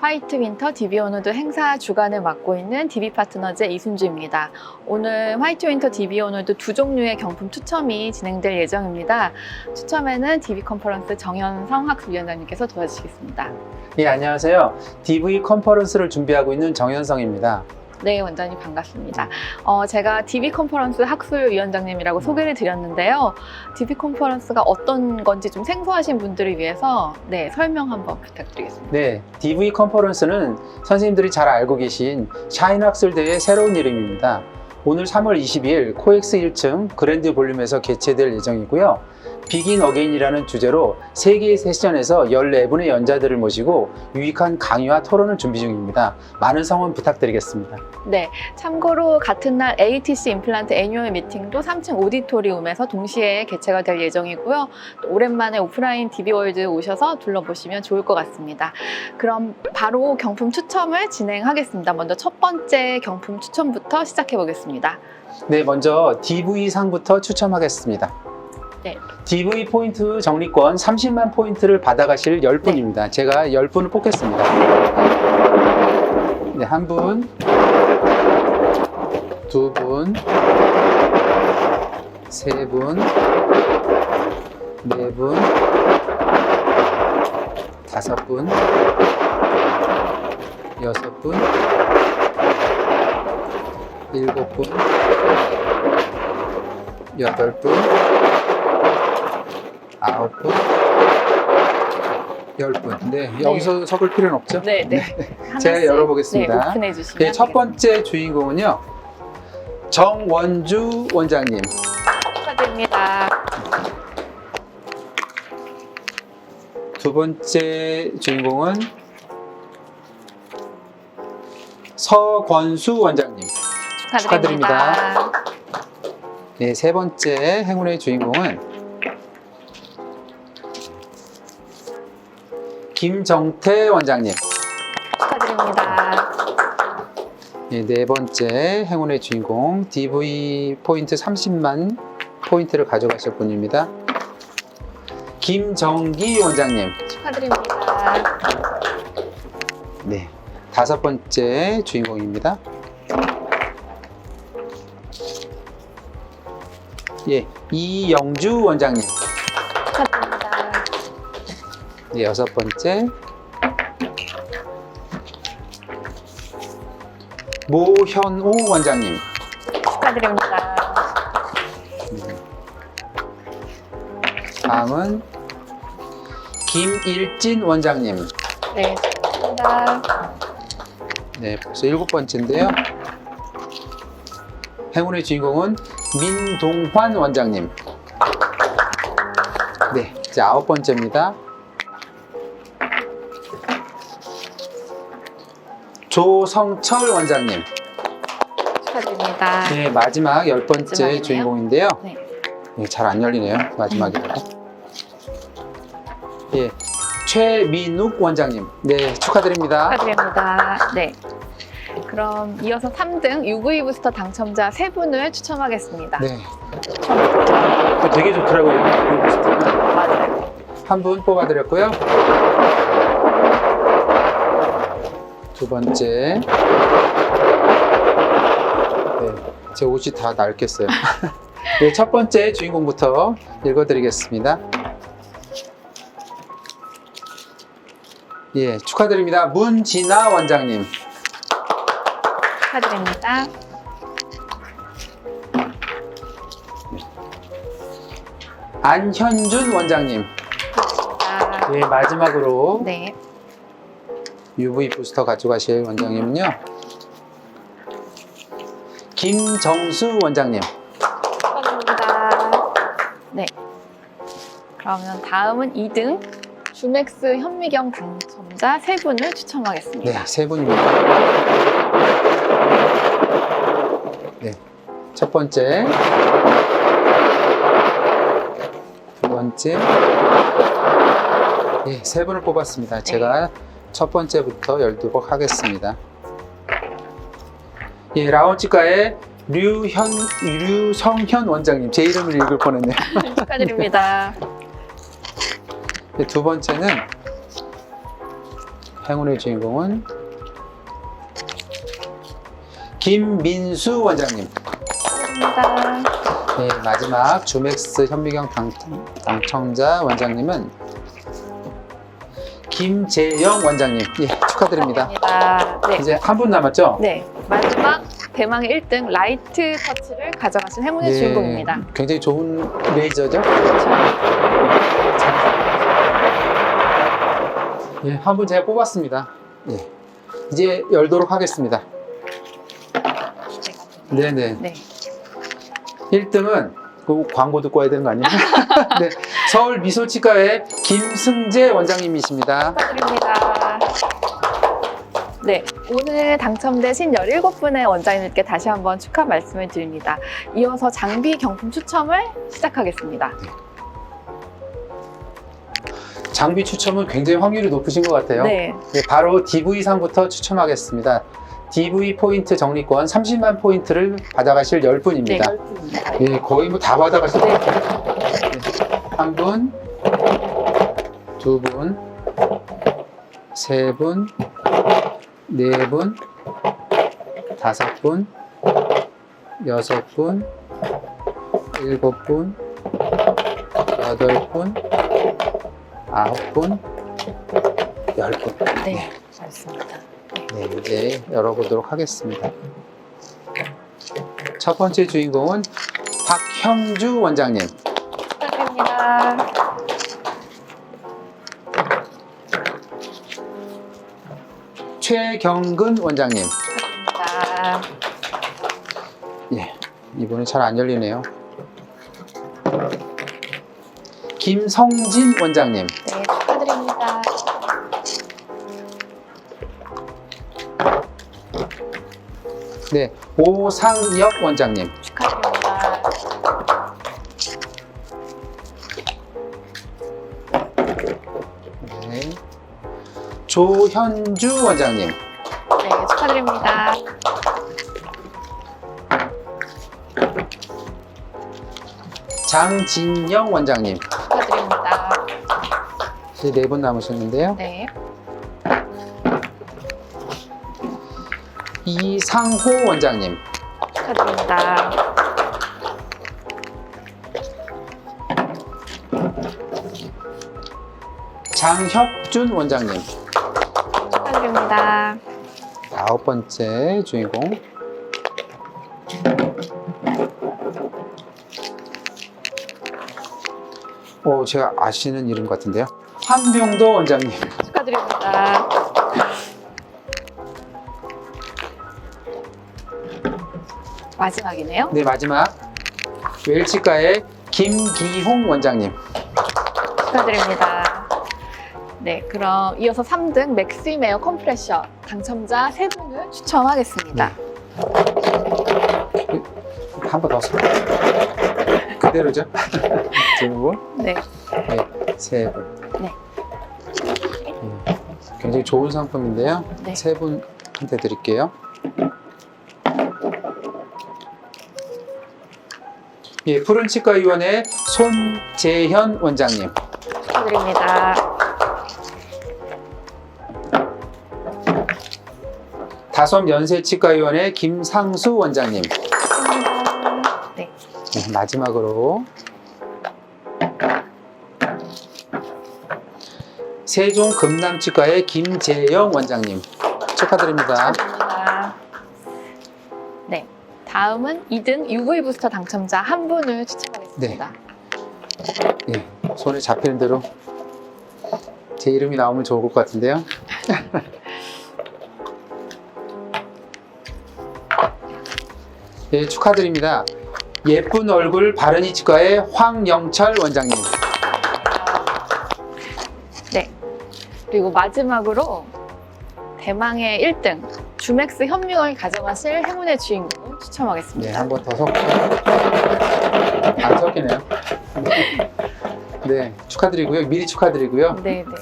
화이트 윈터 DB 오너드 행사 주관을 맡고 있는 DB 파트너즈의 이순주입니다. 오늘 화이트 윈터 DB 오너드 두 종류의 경품 추첨이 진행될 예정입니다. 추첨에는 DB 컨퍼런스 정현성 학습위원장님께서 도와주시겠습니다. 예, 안녕하세요. DV 컨퍼런스를 준비하고 있는 정현성입니다. 네, 원장님 반갑습니다. 어, 제가 DB 컨퍼런스 학술위원장님이라고 소개를 드렸는데요. DB 컨퍼런스가 어떤 건지 좀 생소하신 분들을 위해서 네, 설명 한번 부탁드리겠습니다. 네, DV 컨퍼런스는 선생님들이 잘 알고 계신 샤인 학술대의 새로운 이름입니다. 오늘 3월 22일 코엑스 1층 그랜드 볼륨에서 개최될 예정이고요. 비긴 어게인이라는 주제로 세개의 세션에서 14분의 연자들을 모시고 유익한 강의와 토론을 준비 중입니다. 많은 성원 부탁드리겠습니다. 네, 참고로 같은 날 ATC 임플란트 애뉴얼 미팅도 3층 오디토리움에서 동시에 개최가 될 예정이고요. 또 오랜만에 오프라인 DB월드 오셔서 둘러보시면 좋을 것 같습니다. 그럼 바로 경품 추첨을 진행하겠습니다. 먼저 첫 번째 경품 추첨부터 시작해 보겠습니다. 네, 먼저 DV 상부터 추첨하겠습니다. 네. DV 포인트 정리권 30만 포인트를 받아가실 10분입니다. 제가 10분을 뽑겠습니다. 네, 한 분, 두 분, 세 분, 네 분, 다섯 분, 여섯 분, 일곱 분, 여덟 분, 아홉 분, 열 분. 네, 여기서 섞을 필요는 없죠? 네, 네. 제가 하나씩, 열어보겠습니다. 네, 오픈해 주시면 네, 첫 번째 주인공은요. 정원주 원장님. 축하드립니다. 두 번째 주인공은 서권수 원장님. 축하드립니다. 축하드립니다. 네, 세 번째 행운의 주인공은 김정태 원장님. 축하드립니다. 네, 네 번째 행운의 주인공 DV 포인트 30만 포인트를 가져가실 분입니다. 김정기 원장님. 축하드립니다. 네. 다섯 번째 주인공입니다. 예, 이영주 원장님. 여섯 번째. 모현호 원장님. 축하드립니다. 다음은 김일진 원장님. 네, 축하드립니다. 네, 벌써 일곱 번째인데요. 행운의 주인공은 민동환 원장님. 네, 이제 아홉 번째입니다. 조성철 원장님. 축하드립니다. 네, 마지막 열 번째 마지막이네요. 주인공인데요. 네. 네, 잘안 열리네요. 마지막이라고. 예, 최민욱 원장님. 네, 축하드립니다. 축하드립니다. 네. 그럼 이어서 3등 UV 부스터 당첨자 세 분을 추첨하겠습니다. 네. 어, 되게 좋더라고요. 맞아요. 한 분 뽑아드렸고요. 두 번째. 네, 제 옷이 다 낡겠어요. 네, 첫 번째 주인공부터 읽어드리겠습니다. 예, 축하드립니다. 문진아 원장님. 축하드립니다. 안현준 원장님. 아, 네, 마지막으로 네. UV 부스터 가져가실 원장님은요. 김정수 원장님. 축하드립니다. 네. 그러면 다음은 2등 주맥스 현미경 당첨자 세 분을 추첨하겠습니다. 네, 세 분입니다. 네, 첫 번째, 두 번째, 예, 세 분을 뽑았습니다. 제가 첫 번째부터 열도록 하겠습니다. 예, 라운지과의 류현, 류성현 원장님. 제 이름을 읽을 뻔했네요. 축하드립니다. 네, 두 번째는 행운의 주인공은 김민수 원장님. 감사합니다. 네, 예, 마지막 주맥스 현미경 당, 당청자 원장님은 김재영 원장님. 예, 축하드립니다. 축하드립니다. 네. 이제 한 분 남았죠? 네. 마지막 대망의 1등 라이트 터치를 가져가신 행운의 예, 주인공입니다. 굉장히 좋은 레이저죠? 그렇죠. 예, 한 분 제가 뽑았습니다. 예. 이제 열도록 하겠습니다. 네네. 네. 1등은 그 광고 듣고 와야 되는 거 아니에요? 네. 서울 미소치과의 김승재 원장님이십니다. 축하드립니다. 네, 오늘 당첨되신 17분의 원장님들께 다시 한번 축하 말씀을 드립니다. 이어서 장비 경품 추첨을 시작하겠습니다. 장비 추첨은 굉장히 확률이 높으신 것 같아요. 네, 네, 바로 DV상부터 추첨하겠습니다. DV 포인트 적립권 30만 포인트를 받아가실 네, 10분입니다. 10분입니다. 예, 거의 뭐 다 받아가실 것 같아요. 한 분, 두 분, 세 분, 네 분, 다섯 분, 여섯 분, 일곱 분, 여덟 분, 아홉 분, 열 분. 네, 좋습니다. 네, 이제 열어보도록 하겠습니다. 첫 번째 주인공은 박형주 원장님. 최경근 원장님. 축하드립니다. 예, 이분은 잘안 열리네요. 김성진 원장님. 네, 축하드립니다. 네, 오상엽 원장님. 조현주 원장님. 네, 축하드립니다. 장진영 원장님. 축하드립니다. 이제 네 분 남으셨는데요. 네, 이상호 원장님. 축하드립니다. 장혁준 원장님. 축하드립니다. 아홉 번째 주인공. 오, 제가 아시는 이름 같은데요. 한병도 원장님. 축하드립니다. 마지막이네요. 네, 마지막. 웰치과의 김기홍 원장님. 축하드립니다. 네, 그럼 이어서 3등 맥스임 에어 컴프레셔 당첨자 3분을 추첨하겠습니다. 한 번 더. 써. 그대로죠? 두 분, 네, 네, 세 분. 네. 네, 굉장히 좋은 상품인데요. 네. 세 분한테 드릴게요. 예, 푸른 치과위원회 손재현 원장님. 축하드립니다. 다솜 연세치과위원회 김상수 원장님. 네, 네, 마지막으로 세종 금남치과의 김재영 원장님. 축하드립니다. 축하드립니다. 네, 다음은 2등 UV 부스터 당첨자 한 분을 추첨하겠습니다. 예, 손에 잡히는 대로 제 이름이 나오면 좋을 것 같은데요. 예, 축하드립니다. 예쁜 얼굴 바른이 치과의 황영철 원장님. 네. 그리고 마지막으로 대망의 1등 주맥스 현미경을 가져가실 행운의 주인공을 네, 추첨하겠습니다. 한번 더 섞고. 안 섞이네요. 네, 축하드리고요. 미리 축하드리고요. 네, 네.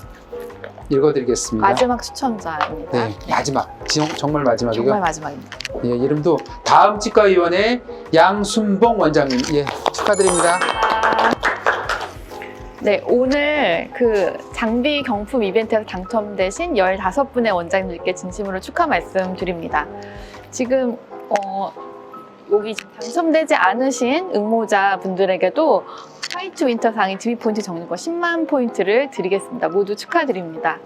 읽어드리겠습니다. 마지막 추첨자입니다. 네, 마지막. 지- 정말 마지막이요. 정말 마지막입니다. 예, 이름도 다음 치과위원회 양순봉 원장님. 예, 축하드립니다. 네, 오늘 그 장비 경품 이벤트에서 당첨되신 15분의 원장님들께 진심으로 축하 말씀 드립니다. 지금 어, 여기 당첨되지 않으신 응모자 분들에게도 화이트 윈터상의 DB 포인트 적립권 10만 포인트를 드리겠습니다. 모두 축하드립니다.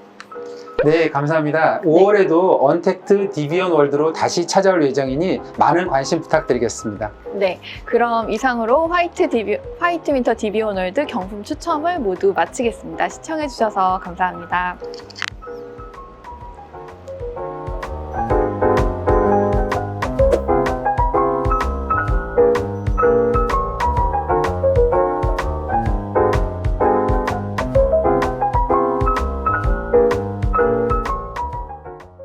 네, 감사합니다. 5월에도 언택트 디비언 월드로 다시 찾아올 예정이니 많은 관심 부탁드리겠습니다. 네, 그럼 이상으로 화이트 디비, 화이트 윈터 DB 오널드 경품 추첨을 모두 마치겠습니다. 시청해주셔서 감사합니다.